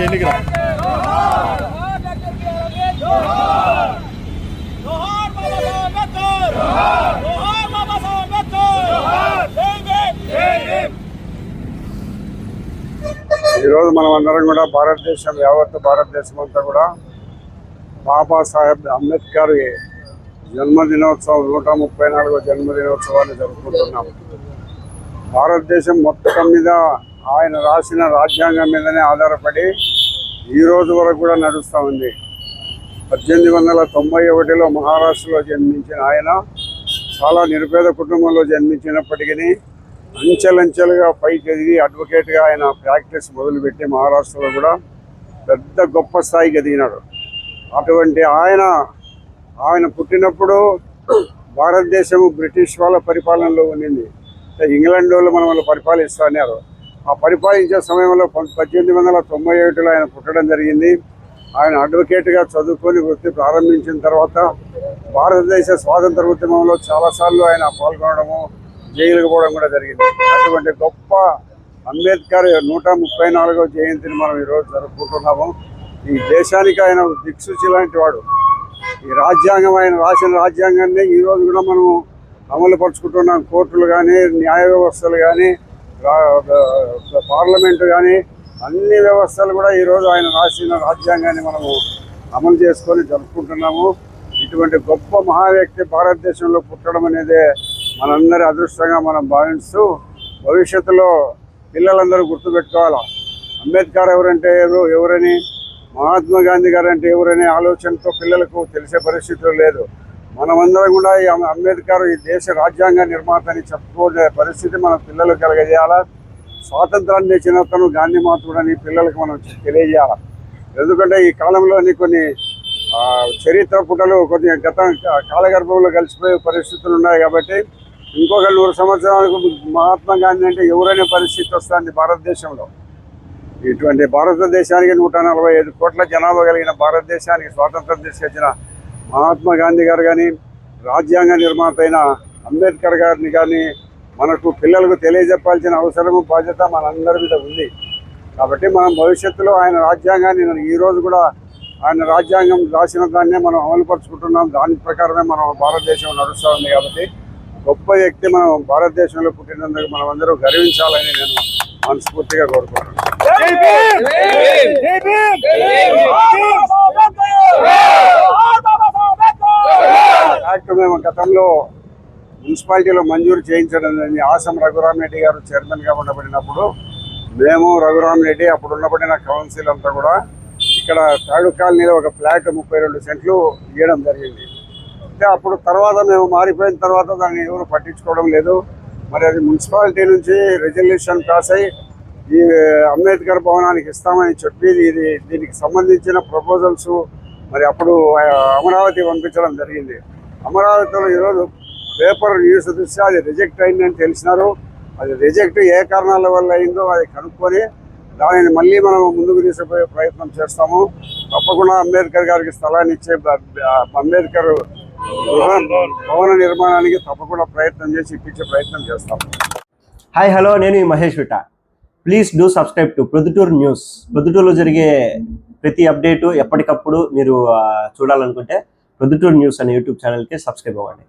ఎన్నిక ఈరోజు మనం అందరం కూడా భారతదేశం యావత్ భారతదేశం అంతా కూడా బాబాసాహెబ్ అంబేద్కర్ జన్మదినోత్సవం నూట ముప్పై నాలుగో జన్మదినోత్సవాన్ని జరుపుకుంటున్నాం. భారతదేశం మొత్తం మీద ఆయన రాసిన రాజ్యాంగం మీదనే ఆధారపడి ఈ రోజు వరకు కూడా నడుస్తూ ఉంది. పద్దెనిమిది వందల తొంభై ఒకటిలో మహారాష్ట్రలో జన్మించిన ఆయన చాలా నిరుపేద కుటుంబంలో జన్మించినప్పటికీ అంచెలంచెలుగా పైకి ఎదిగి అడ్వకేట్గా ఆయన ప్రాక్టీస్ మొదలుపెట్టి మహారాష్ట్రలో కూడా పెద్ద గొప్ప స్థాయికి ఎదిగినాడు. అటువంటి ఆయన ఆయన పుట్టినప్పుడు భారతదేశం బ్రిటిష్ వాళ్ళ పరిపాలనలో ఉండింది. ఇంగ్లాండ్ వాళ్ళు మనం వాళ్ళు పరిపాలిస్తున్నారు పరిపాలించే సమయంలో పద్దెనిమిది వందల తొంభై ఏడులో ఆయన పుట్టడం జరిగింది. ఆయన అడ్వకేట్గా చదువుకొని వృత్తి ప్రారంభించిన తర్వాత భారతదేశ స్వాతంత్ర ఉద్యమంలో చాలాసార్లు ఆయన పాల్గొనడము జైలుకు పోవడం కూడా జరిగింది. అటువంటి గొప్ప అంబేద్కర్ నూట ముప్పై నాలుగవ జయంతిని మనం ఈరోజు జరుపుకుంటున్నాము. ఈ దేశానికి ఆయన దిక్సూచి లాంటి వాడు. ఈ రాజ్యాంగం ఆయన రాసిన రాజ్యాంగాన్ని ఈరోజు కూడా మనం అమలు పరుచుకుంటున్నాం. కోర్టులు కానీ న్యాయ వ్యవస్థలు కానీ పార్లమెంటు కానీ అన్ని వ్యవస్థలు కూడా ఈరోజు ఆయన రాసిన రాజ్యాంగాన్ని మనము అమలు చేసుకొని జరుపుకుంటున్నాము. ఇటువంటి గొప్ప మహా వ్యక్తి భారతదేశంలో పుట్టడం అనేది మనందరి అదృష్టంగా మనం భావిస్తూ భవిష్యత్తులో పిల్లలందరూ గుర్తుపెట్టుకోవాలి? అంబేద్కర్ ఎవరంటే ఎవరు ఎవరని మహాత్మా గాంధీ గారు అంటే ఎవరనే ఆలోచనతో పిల్లలకు తెలిసే పరిస్థితులు లేదు. మనమందరం కూడా ఈ అంబేద్కర్ ఈ దేశ రాజ్యాంగ నిర్మాత అని చెప్పుకోలే పరిస్థితి మన పిల్లలకు కలగజేయాలా? స్వాతంత్రాన్ని తెచ్చిన తను గాంధీ మాతృడని పిల్లలకు మనం తెలియజేయాలి? ఎందుకంటే ఈ కాలంలోని కొన్ని చరిత్ర పుటలు కొన్ని గత కాలగర్భంలో కలిసిపోయే పరిస్థితులు ఉన్నాయి కాబట్టి ఇంకొక నూరు సంవత్సరాలకు మహాత్మా గాంధీ అంటే ఎవరనే పరిస్థితి వస్తుంది భారతదేశంలో. ఇటువంటి భారతదేశానికి నూట నలభై ఐదు కోట్ల జనాభా కలిగిన భారతదేశానికి స్వాతంత్రం తీసుకొచ్చిన మహాత్మా గాంధీ గారు కానీ రాజ్యాంగ నిర్మాత అయిన అంబేద్కర్ గారిని కానీ మనకు పిల్లలకు తెలియజెప్పాల్సిన అవసరము బాధ్యత మనందరి మీద ఉంది. కాబట్టి మనం భవిష్యత్తులో ఆయన రాజ్యాంగాన్ని నేను ఈరోజు కూడా ఆయన రాజ్యాంగం రాసిన దాన్నే మనం అమలుపరుచుకుంటున్నాం. దాని ప్రకారమే మనం భారతదేశం నడుస్తూ ఉంది కాబట్టి గొప్ప వ్యక్తి మనం భారతదేశంలో పుట్టినందుకు మనం అందరూ గర్వించాలని నేను మనస్ఫూర్తిగా కోరుకుంటున్నాను. యాక్ట్ మేము గతంలో మున్సిపాలిటీలో మంజూరు చేయించడం జరిగింది. ఆసం రఘురామ్ రెడ్డి గారు చైర్మన్గా ఉండబడినప్పుడు మేము రఘురామ్ రెడ్డి అప్పుడు ఉండబడిన కౌన్సిల్ అంతా కూడా ఇక్కడ తాడు కాలనీలో ఒక ఫ్లాట్ ముప్పై రెండు సెంట్లు ఇవ్వడం జరిగింది. అంటే అప్పుడు తర్వాత మేము మారిపోయిన తర్వాత దాన్ని ఎవరు పట్టించుకోవడం లేదు. మరి అది మున్సిపాలిటీ నుంచి రెజల్యూషన్ పాస్ అయ్యి ఈ అంబేద్కర్ భవనానికి ఇస్తామని చెప్పి ఇది. దీనికి సంబంధించిన ప్రపోజల్స్ మరి అప్పుడు ఆ, అమరావతి పంపించడం జరిగింది. అమరావతిలో ఈరోజు పేపర్ న్యూస్ చూస్తే అది రిజెక్ట్ అయిందని తెలిసినారు. అది రిజెక్ట్ ఏ కారణాల వల్ల అయిందో అది కనుక్కొని దానిని మళ్ళీ మనం ముందుకు తీసుకుపోయే ప్రయత్నం చేస్తాము. తప్పకుండా అంబేద్కర్ గారికి స్థలాన్ని ఇచ్చే అంబేద్కర్ భవన నిర్మాణానికి తప్పకుండా ప్రయత్నం చేసి ఇప్పించే ప్రయత్నం చేస్తాము. హాయ్ హలో నేను Mahesh విట. Please do subscribe to Proddatur news. ప్రొద్దుటూరులో జరిగే ప్రతి అప్డేటు ఎప్పటికప్పుడు మీరు చూడాలనుకుంటే ప్రొద్దుటూరు న్యూస్ అనే యూట్యూబ్ ఛానల్కి సబ్స్క్రైబ్ అవ్వండి